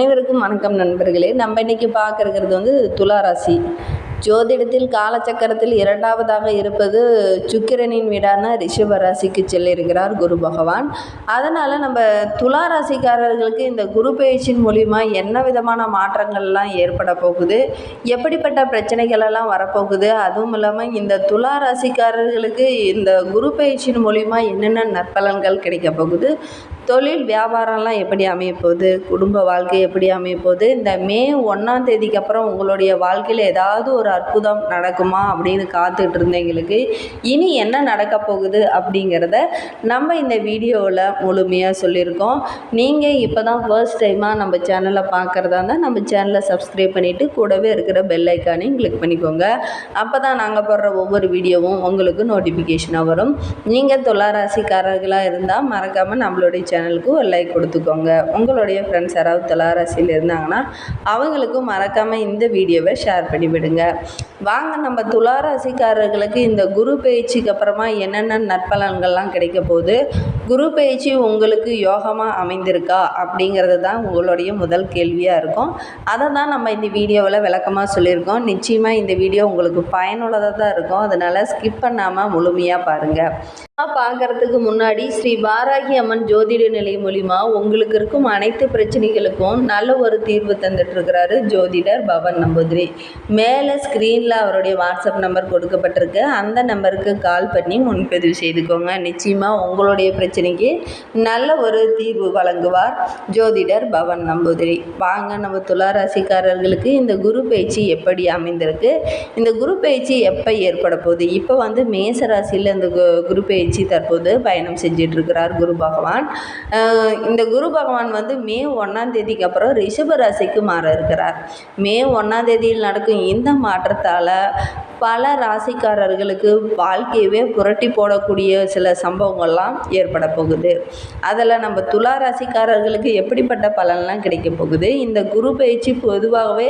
அனைவருக்கும் வணக்கம் நண்பர்களே. நம்ம இன்னைக்கு பார்க்கறது வந்து துளாராசி ஜோதிடத்தில் காலச்சக்கரத்தில் இரண்டாவதாக இருப்பது சுக்கிரனின் வீடான ரிஷப ராசிக்கு செல்லிருக்கிறார் குரு பகவான். அதனால் நம்ம துலா ராசிக்காரர்களுக்கு இந்த குரு பயிற்சியின் மூலிமா என்ன விதமான மாற்றங்கள்லாம் ஏற்பட போகுது? எப்படிப்பட்ட பிரச்சனைகளெல்லாம் வரப்போகுது? அதுவும் இல்லாமல் இந்த துலா ராசிக்காரர்களுக்கு இந்த குரு பயிற்சியின் மூலிமா என்னென்ன நற்பலன்கள் கிடைக்க போகுது? தொழில் வியாபாரம்லாம் எப்படி அமையப்போகுது? குடும்ப வாழ்க்கை எப்படி அமையப்போகுது? இந்த மே ஒன்றாம் தேதிக்கு அப்புறம் உங்களுடைய வாழ்க்கையில் ஏதாவது ஒரு அற்புதம் நடக்குமா அப்படின்னு காத்துக்கிட்டு இருந்தவங்களுக்கு இனி என்ன நடக்க போகுது அப்படிங்கிறத நம்ம இந்த வீடியோவில் முழுமையாக சொல்லியிருக்கோம். நீங்கள் இப்போ தான் ஃபர்ஸ்ட் டைமாக நம்ம சேனலை பார்க்குறதா இருந்தால் நம்ம சேனலை சப்ஸ்கிரைப் பண்ணிவிட்டு கூடவே இருக்கிற பெல் ஐக்கானையும் கிளிக் பண்ணிக்கோங்க. அப்போ தான் நாங்கள் போடுற ஒவ்வொரு வீடியோவும் உங்களுக்கு நோட்டிஃபிகேஷனாக வரும். நீங்கள் துளாராசிக்காரர்களாக இருந்தால் மறக்காமல் நம்மளுடைய சேனலுக்கு ஒரு லைக் கொடுத்துக்கோங்க. உங்களுடைய ஃப்ரெண்ட்ஸ் யாராவது துளாராசியில் இருந்தாங்கன்னா அவங்களுக்கும் மறக்காமல் இந்த வீடியோவை ஷேர் பண்ணி விடுங்க வாங்க நம்ம துளாராசிக்காரர்களுக்கு இந்த குரு பயிற்சிக்கு அப்புறமா என்னென்ன நற்பலன்கள்லாம் கிடைக்க போகுது? குரு பயிற்சி உங்களுக்கு யோகமாக அமைந்திருக்கா அப்படிங்கிறது தான் உங்களுடைய முதல் கேள்வியாக இருக்கும். அதை தான் நம்ம இந்த வீடியோவில் விளக்கமாக சொல்லியிருக்கோம். நிச்சயமாக இந்த வீடியோ உங்களுக்கு பயனுள்ளதாக தான் இருக்கும். அதனால் ஸ்கிப் பண்ணாமல் முழுமையாக பாருங்கள் பார்க்கறதுக்கு முன்னாடி ஸ்ரீ வாராகி அம்மன் ஜோதிட நிலையம் மூலிமா உங்களுக்கு இருக்கும் அனைத்து பிரச்சனைகளுக்கும் நல்ல ஒரு தீர்வு தந்துட்டுருக்கிறாரு ஜோதிடர் பவன் நம்பூதிரி. மேலே ஸ்க்ரீனில் அவருடைய வாட்ஸ்அப் நம்பர் கொடுக்கப்பட்டிருக்கு. அந்த நம்பருக்கு கால் பண்ணி முன்பதிவு செய்துக்கோங்க. நிச்சயமாக உங்களுடைய பிரச்சனை பிரச்சனைக்கு நல்ல ஒரு தீர்வு வழங்குவார் ஜோதிடர் பவன் நம்பூதிரி. வாங்க நம்ம துளாராசிக்காரர்களுக்கு இந்த குரு பயிற்சி எப்படி அமைந்திருக்கு? இந்த குரு பயிற்சி எப்போ ஏற்பட போகுது? இப்போ வந்து மேச ராசியில் இந்த கு- குரு பயிற்சி தற்போது பயணம் செஞ்சிட்டு இருக்கிறார் குரு பகவான். இந்த குரு பகவான் வந்து மே ஒன்றாம் தேதிக்கு அப்புறம் ரிஷப ராசிக்கு மாற இருக்கிறார். மே ஒன்றாம் தேதியில் நடக்கும் இந்த மாற்றத்தால் பல ராசிக்காரர்களுக்கு வாழ்க்கையவே புரட்டி போடக்கூடிய சில சம்பவங்கள்லாம் ஏற்பட போகுது. அதில் நம்ம துலா ராசிக்காரர்களுக்கு எப்படிப்பட்ட பலன்லாம் கிடைக்க போகுது? இந்த குரு பயிற்சி பொதுவாகவே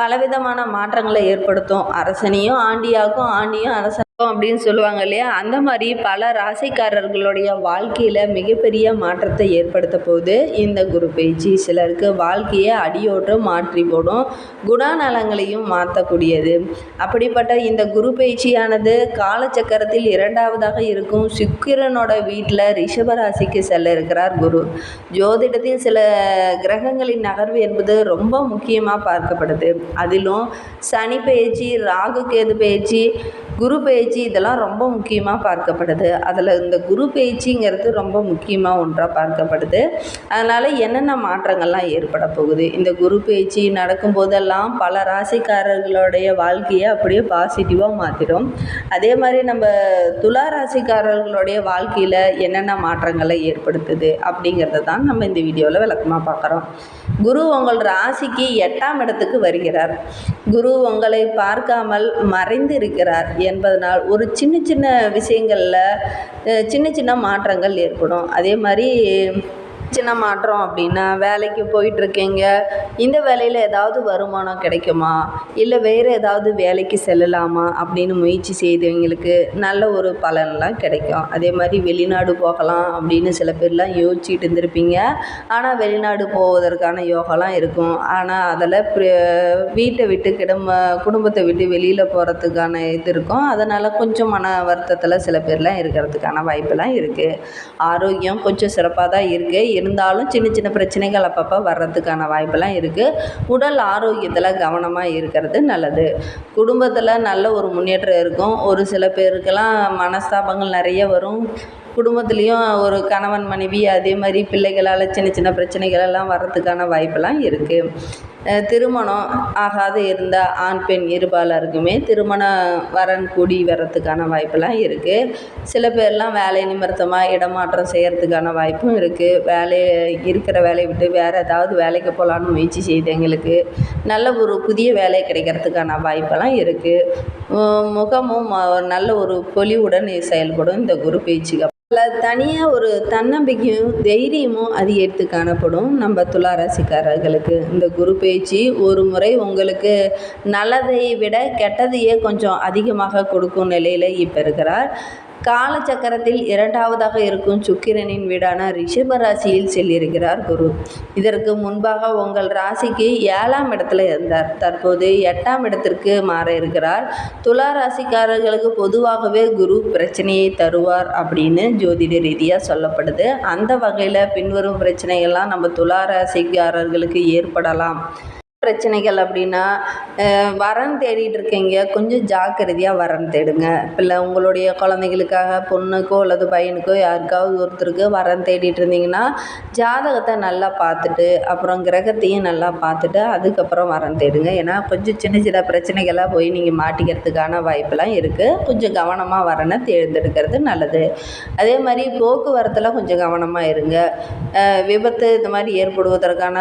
பலவிதமான மாற்றங்களை ஏற்படுத்தும். அரசனையும் ஆண்டியாக்கும் ஆண்டியும் அரசன் அப்படின்னு சொல்லுவாங்க இல்லையா? அந்த மாதிரி பல ராசிக்காரர்களுடைய வாழ்க்கையில் மிகப்பெரிய மாற்றத்தை ஏற்படுத்த போகுது. இந்த குரு பயிற்சி சிலருக்கு வாழ்க்கையை அடியோட்டு மாற்றி போடும். குணநலங்களையும் மாற்றக்கூடியது. அப்படிப்பட்ட இந்த குரு பயிற்சியானது காலச்சக்கரத்தில் இரண்டாவதாக இருக்கும் சுக்கிரனோட வீட்டில் ரிஷபராசிக்கு செல்ல இருக்கிறார் குரு. ஜோதிடத்தில் சில கிரகங்களின் நகர்வு என்பது ரொம்ப முக்கியமாக பார்க்கப்படுது. அதிலும் சனி பயிற்சி ராகு கேது பயிற்சி குரு பயிற்சி இதெல்லாம் ரொம்ப முக்கியமாக பார்க்கப்படுது. அதில் இந்த குரு பயிற்சிங்கிறது ரொம்ப முக்கியமாக ஒன்றாக பார்க்கப்படுது. அதனால் என்னென்ன மாற்றங்கள்லாம் ஏற்பட போகுது? இந்த குரு பயிற்சி நடக்கும்போதெல்லாம் பல ராசிக்காரர்களுடைய வாழ்க்கையை அப்படியே பாசிட்டிவாக மாற்றிடும் அதே மாதிரி நம்ம துலா ராசிக்காரர்களுடைய வாழ்க்கையில் என்னென்ன மாற்றங்களை ஏற்படுத்துது அப்படிங்கிறத தான் நம்ம இந்த வீடியோவில் விளக்கமாக பார்க்குறோம். குரு உங்கள் ராசிக்கு எட்டாம் இடத்துக்கு வருகிறார். குரு உங்களை பார்க்காமல் மறைந்து இருக்கிறார் என்பதனால் ஒரு சின்ன சின்ன விஷயங்களில் சின்ன சின்ன மாற்றங்கள் ஏற்படும். அதே மாதிரி சின்ன மாற்றம் அப்படின்னா வேலைக்கு போயிட்டுருக்கீங்க. இந்த வேலையில் ஏதாவது வருமானம் கிடைக்குமா? இல்லை வேறு ஏதாவது வேலைக்கு செல்லலாமா? அப்படின்னு முயற்சி செய்தவங்களுக்கு நல்ல ஒரு பலன்லாம் கிடைக்கும். அதே மாதிரி வெளிநாடு போகலாம் அப்படின்னு சில பேர்லாம் யோசிச்சுட்டு இருந்திருப்பீங்க. ஆனால் வெளிநாடு போவதற்கான யோகாலாம் இருக்கும். ஆனால் அதில் வீட்டை விட்டு கிடம்ப குடும்பத்தை விட்டு வெளியில் போகிறதுக்கான இது இருக்கும். அதனால் கொஞ்சம் மன வருத்தத்தில் சில பேர்லாம் இருக்கிறதுக்கான வாய்ப்பெல்லாம் இருக்குது ஆரோக்கியம் கொஞ்சம் சிறப்பாக தான் இருக்குது இருந்தாலும் சின்ன சின்ன பிரச்சனைகள் அப்பப்போ வர்றதுக்கான வாய்ப்பெல்லாம் இருக்குது உடல் ஆரோக்கியத்தில் கவனமாக இருக்கிறது நல்லது. குடும்பத்தில் நல்ல ஒரு முன்னேற்றம் இருக்கும். ஒரு சில பேருக்கெல்லாம் மனஸ்தாபங்கள் நிறைய வரும். குடும்பத்துலேயும் ஒரு கணவன் மனைவி அதே மாதிரி பிள்ளைகளால் சின்ன சின்ன பிரச்சனைகள் எல்லாம் வர்றதுக்கான வாய்ப்பெல்லாம் இருக்குது திருமணம் ஆகாது இருந்தால் ஆண் பெண் இருபாலருக்குமே திருமணம் வரன் கூடி வர்றதுக்கான வாய்ப்பெல்லாம் இருக்குது சில பேர்லாம் வேலை நிமித்தமாக இடமாற்றம் செய்கிறதுக்கான வாய்ப்பும் இருக்குது வேலை இருக்கிற வேலையை விட்டு வேறு ஏதாவது வேலைக்கு போகலான்னு முயற்சி செய்தவங்களுக்கு நல்ல ஒரு புதிய வேலை கிடைக்கிறதுக்கான வாய்ப்பெல்லாம் இருக்குது முகமும் நல்ல ஒரு பொலிவுடன் செயல்படும் இந்த குரு பேச்சுக்கு தனியாக ஒரு தன்னம்பிக்கையும் தைரியமும் அதிகரித்து காணப்படும். நம்ம துளாராசிக்காரர்களுக்கு இந்த குரு பேச்சு ஒரு முறை உங்களுக்கு நல்லதை விட கெட்டதையே கொஞ்சம் அதிகமாக கொடுக்கும் நிலையில் இப்போ இருக்கிறார். காலச்சக்கரத்தில் இரண்டாவதாக இருக்கும் சுக்கிரனின் வீடான ரிஷப ராசியில் செல்லியிருக்கிறார் குரு. இதற்கு முன்பாக உங்கள் ராசிக்கு ஏழாம் இடத்துல இருந்தார். தற்போது எட்டாம் இடத்திற்கு மாற இருக்கிறார் துலா ராசிக்காரர்களுக்கு பொதுவாகவே குரு பிரச்சனையை தருவார் அப்படின்னு ஜோதிட ரீதியாக சொல்லப்படுது. அந்த வகையில் பின்வரும் பிரச்சனைகள்லாம் நம்ம துலா ராசிக்காரர்களுக்கு ஏற்படலாம். பிரச்சனைகள் அப்படின்னா வரன் தேடிட்டு இருக்கீங்க. கொஞ்சம் ஜாக்கிரதையாக வரன் தேடுங்க. இல்லை உங்களுடைய குழந்தைகளுக்காக பொண்ணுக்கோ அல்லது பையனுக்கோ யாருக்காவது ஒருத்தருக்கு வரன் தேடிட்டு இருந்தீங்கன்னா ஜாதகத்தை நல்லா பார்த்துட்டு அப்புறம் கிரகத்தையும் நல்லா பார்த்துட்டு அதுக்கப்புறம் வரன் தேடுங்க. ஏன்னா கொஞ்சம் சின்ன சின்ன பிரச்சனைகளாக போய் நீங்கள் மாட்டிக்கிறதுக்கான வாய்ப்பெல்லாம் இருக்குது கொஞ்சம் கவனமாக வரனை தேர்ந்தெடுக்கிறது நல்லது. அதே மாதிரி போக்குவரத்தில் கொஞ்சம் கவனமாக இருங்க. விபத்து இந்த மாதிரி ஏற்படுவதற்கான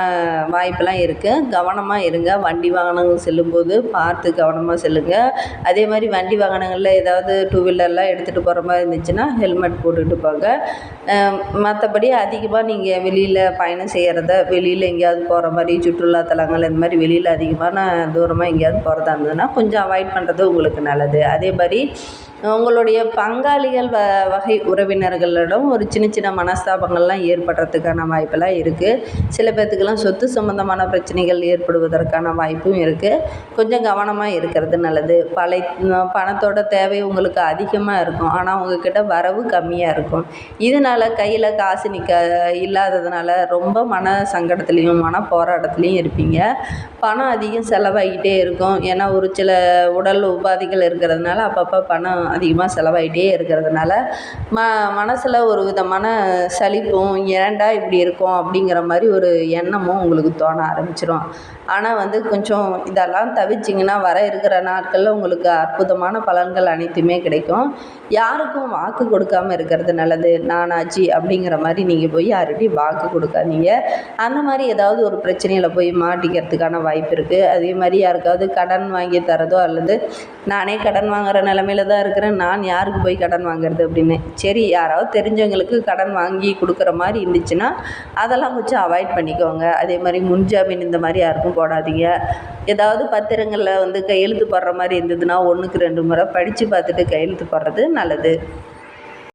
வாய்ப்பெல்லாம் இருக்குது கவனமாக இருங்க. வண்டி வாகனங்கள் செல்லும்போது பார்த்து கவனமாக செல்லுங்க. அதே மாதிரி வண்டி வாகனங்களில் ஏதாவது டூ வீலர்லாம் எடுத்துகிட்டு போகிற மாதிரி இருந்துச்சுன்னா ஹெல்மெட் போட்டுட்டு போங்க. மற்றபடி அதிகமாக நீங்கள் வெளியில் பயணம் செய்கிறத வெளியில் எங்கேயாவது போகிற மாதிரி சுற்றுலா தலங்கள் இந்த மாதிரி வெளியில் அதிகமான தூரமாக எங்கேயாவது போகிறதா இருந்ததுன்னா கொஞ்சம் அவாய்ட் பண்ணுறது உங்களுக்கு நல்லது. அதே மாதிரி உங்களுடைய பங்காளிகள் வ வகை உறவினர்களிடம் ஒரு சின்ன சின்ன மனஸ்தாபங்கள்லாம் ஏற்படுறதுக்கான வாய்ப்பெல்லாம் இருக்குது சில பேர்த்துக்கெல்லாம் சொத்து சம்மந்தமான பிரச்சனைகள் ஏற்படும். ஏற்படுவதற்கான வாய்ப்பும் இருக்குது கொஞ்சம் கவனமாக இருக்கிறது நல்லது. பழைய பணத்தோட தேவை உங்களுக்கு அதிகமாக இருக்கும். ஆனால் உங்ககிட்ட வரவு கம்மியாக இருக்கும். இதனால் கையில் காசு நிற்க இல்லாததுனால ரொம்ப மன சங்கடத்துலேயும் மன போராட்டத்துலேயும் இருப்பீங்க. பணம் அதிகம் செலவாகிட்டே இருக்கும். ஏன்னா ஒரு சில உடல் உபாதைகள் இருக்கிறதுனால அப்பப்போ பணம் அதிகமாக செலவாகிட்டே இருக்கிறதுனால ம மனசில் ஒரு விதமான சலிப்பும் ஏண்டா இப்படி இருக்கும்? அப்படிங்கிற மாதிரி ஒரு எண்ணமும் உங்களுக்கு தோண ஆரம்பிச்சிடும் ஆனால் வந்து கொஞ்சம் இதெல்லாம் தவிச்சிங்கன்னா வர இருக்கிற நாட்களில் உங்களுக்கு அற்புதமான பலன்கள் அனைத்துமே கிடைக்கும். யாருக்கும் வாக்கு கொடுக்காம இருக்கிறது நல்லது. நானாச்சு அப்படிங்கிற மாதிரி நீங்கள் போய் யார்கிட்டையும் வாக்கு கொடுக்காதீங்க. அந்த மாதிரி ஏதாவது ஒரு பிரச்சனையில் போய் மாட்டிக்கிறதுக்கான வாய்ப்பு இருக்குது அதே மாதிரி யாருக்காவது கடன் வாங்கி தரதோ அல்லது நானே கடன் வாங்குற நிலமையில தான் இருக்கிறேன். நான் யாருக்கு போய் கடன் வாங்குறது அப்படின்னு. சரி யாராவது தெரிஞ்சவங்களுக்கு கடன் வாங்கி கொடுக்குற மாதிரி இருந்துச்சுன்னா அதெல்லாம் கொஞ்சம் அவாய்ட் பண்ணிக்கோங்க. அதே மாதிரி முன்ஜாமீன் இந்த மாதிரி யாருக்கும் போடாதீங்க. ஏதாவது பத்திரங்களில் வந்து கையெழுத்து போடுற மாதிரி இருந்ததுன்னா ஒன்றுக்கு ரெண்டு முறை படித்து பார்த்துட்டு கையெழுத்து போடுறது நல்லது.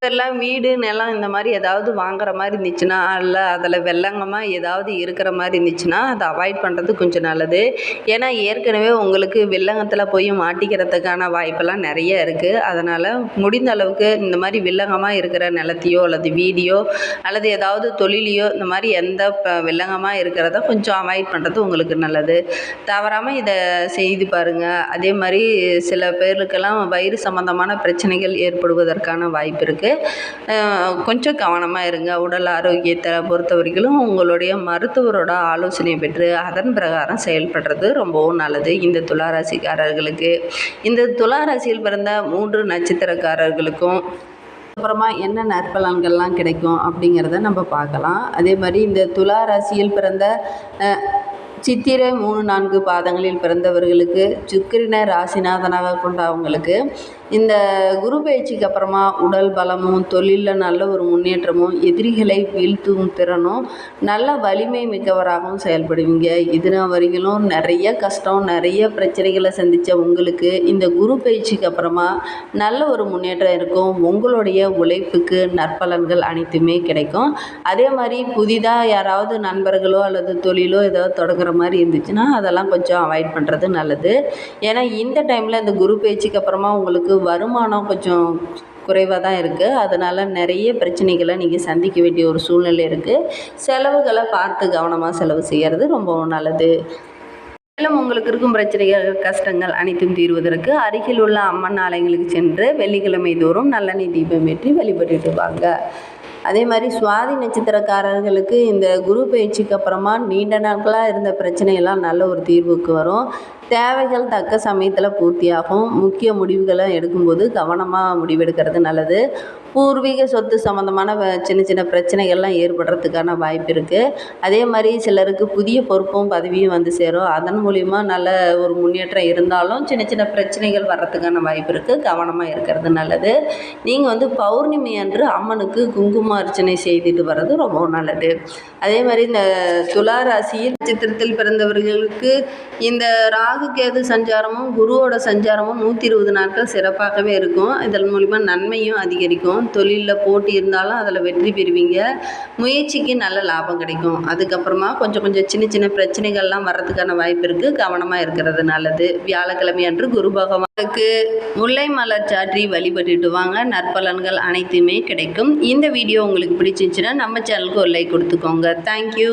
எல்லாம் வீடு நிலம் இந்த மாதிரி ஏதாவது வாங்குற மாதிரி இருந்துச்சுன்னா இல்லை அதில் வெள்ளங்கமாக ஏதாவது இருக்கிற மாதிரி இருந்துச்சுன்னா அதை அவாய்ட் பண்ணுறது கொஞ்சம் நல்லது. ஏன்னா ஏற்கனவே உங்களுக்கு வில்லங்கத்தில் போய் மாட்டிக்கிறதுக்கான வாய்ப்பெல்லாம் நிறைய இருக்குது அதனால் முடிந்த அளவுக்கு இந்த மாதிரி வில்லங்கமாக இருக்கிற நிலத்தையோ அல்லது வீடியோ அல்லது ஏதாவது தொழிலையோ இந்த மாதிரி எந்த ப வில்லங்கமாக இருக்கிறத கொஞ்சம் அவாய்ட் பண்ணுறது உங்களுக்கு நல்லது. தவறாமல் இதை செய்து பாருங்கள் அதே மாதிரி சில பேருக்கெல்லாம் வயிறு சம்மந்தமான பிரச்சனைகள் ஏற்படுவதற்கான வாய்ப்பு இருக்குது கொஞ்சம் கவனமாக இருங்க. உடல் ஆரோக்கியத்தை பொறுத்த வரைக்கும் உங்களுடைய மருத்துவரோட ஆலோசனை பெற்று அதன் பிரகாரம் செயல்படுறது ரொம்பவும் நல்லது. இந்த துளாராசிக்காரர்களுக்கு இந்த துளாராசியில் பிறந்த மூன்று நட்சத்திரக்காரர்களுக்கும் அப்புறமா என்ன நற்பலன்கள்லாம் கிடைக்கும் அப்படிங்கிறத நம்ம பார்க்கலாம். அதே மாதிரி இந்த துலா ராசியில் பிறந்த சித்திரை மூணு நான்கு பாதங்களில் பிறந்தவர்களுக்கு சுக்கிரனை ராசிநாதனாக கொண்ட அவங்களுக்கு இந்த குரு பயிற்சிக்கு அப்புறமா உடல் பலமும் தொழிலில் நல்ல ஒரு முன்னேற்றமும் எதிரிகளை வீழ்த்தும் திறனும் நல்ல வலிமை மிக்கவராகவும் செயல்படுவீங்க. இதுனா வரைகளும் நிறைய கஷ்டம் நிறைய பிரச்சனைகளை சந்தித்த உங்களுக்கு இந்த குரு பயிற்சிக்கு அப்புறமா நல்ல ஒரு முன்னேற்றம் இருக்கும். உங்களுடைய உழைப்புக்கு நற்பலன்கள் அனைத்துமே கிடைக்கும். அதே மாதிரி புதிதாக யாராவது நண்பர்களோ அல்லது தொழிலோ ஏதாவது தொடங்குற மாதிரி இருந்துச்சுன்னா அதெல்லாம் கொஞ்சம் அவாய்ட் பண்ணுறது நல்லது. ஏன்னா இந்த டைமில் இந்த குரு பயிற்சிக்கு அப்புறமா உங்களுக்கு வருமானம் கொஞ்சம் குறைவாக தான் இருக்குது அதனால் நிறைய பிரச்சனைகளை நீங்கள் சந்திக்க வேண்டிய ஒரு சூழ்நிலை இருக்குது செலவுகளை பார்த்து கவனமாக செலவு செய்கிறது ரொம்பவும் நல்லது. மேலும் உங்களுக்கு இருக்கும் பிரச்சனைகள் கஷ்டங்கள் அனைத்தும் தீர்வதற்கு அருகில் உள்ள அம்மன் ஆலயங்களுக்கு சென்று வெள்ளிக்கிழமை தோறும் நல்லெண்ணெய் தீபம் ஏற்றி வழிபட்டுட்டு வாங்க. அதே மாதிரி சுவாதி நட்சத்திரக்காரர்களுக்கு இந்த குரு பயிற்சிக்கு அப்புறமா நீண்ட நாட்களாக இருந்த பிரச்சனையெல்லாம் நல்ல ஒரு தீர்வுக்கு வரும். தேவைகள் தக்க சமயத்தில் பூர்த்தியாகும். முக்கிய முடிவுகளை எடுக்கும்போது கவனமாக முடிவெடுக்கிறது நல்லது. பூர்வீக சொத்து சம்மந்தமான வ- சின்ன சின்ன பிரச்சனைகள்லாம் ஏற்படுறதுக்கான வாய்ப்பு இருக்குது அதே மாதிரி சிலருக்கு புதிய பொறுப்பும் பதவியும் வந்து சேரும். அதன் மூலிமா நல்ல ஒரு முன்னேற்றம் இருந்தாலும் சின்ன சின்ன பிரச்சனைகள் வர்றதுக்கான வாய்ப்பு இருக்குது கவனமாக இருக்கிறது நல்லது. நீங்கள் வந்து பௌர்ணமி அன்று அம்மனுக்கு குங்கும அர்ச்சனை செய்துட்டு வர்றது ரொம்ப நல்லது. அதே மாதிரி இந்த துலா ராசியில் சித்திரத்தில் பிறந்தவர்களுக்கு இந்த ராகு கேது சஞ்சாரமும் குருவோட சஞ்சாரமும் நூற்றி இருபது நாட்கள் சிறப்பாகவே இருக்கும். இதன் மூலிமா நன்மையும் அதிகரிக்கும். தொழிலில் போட்டி இருந்தாலும் அதில் வெற்றி பெறுவீங்க. முயற்சிக்கு நல்ல லாபம் கிடைக்கும். அதுக்கப்புறமா கொஞ்சம் கொஞ்சம் சின்ன சின்ன பிரச்சனைகள்லாம் வர்றதுக்கான வாய்ப்பு இருக்குது கவனமாக இருக்கிறது நல்லது. வியாழக்கிழமை அன்று குரு பகவானுக்கு முல்லை மலர் சாற்றி வழிபட்டுட்டு வாங்க. நற்பலன்கள் அனைத்துமே கிடைக்கும். இந்த வீடியோ உங்களுக்கு பிடிச்சிருந்துச்சுன்னா நம்ம சேனலுக்கு ஒரு லைக் கொடுத்துக்கோங்க. தேங்க்யூ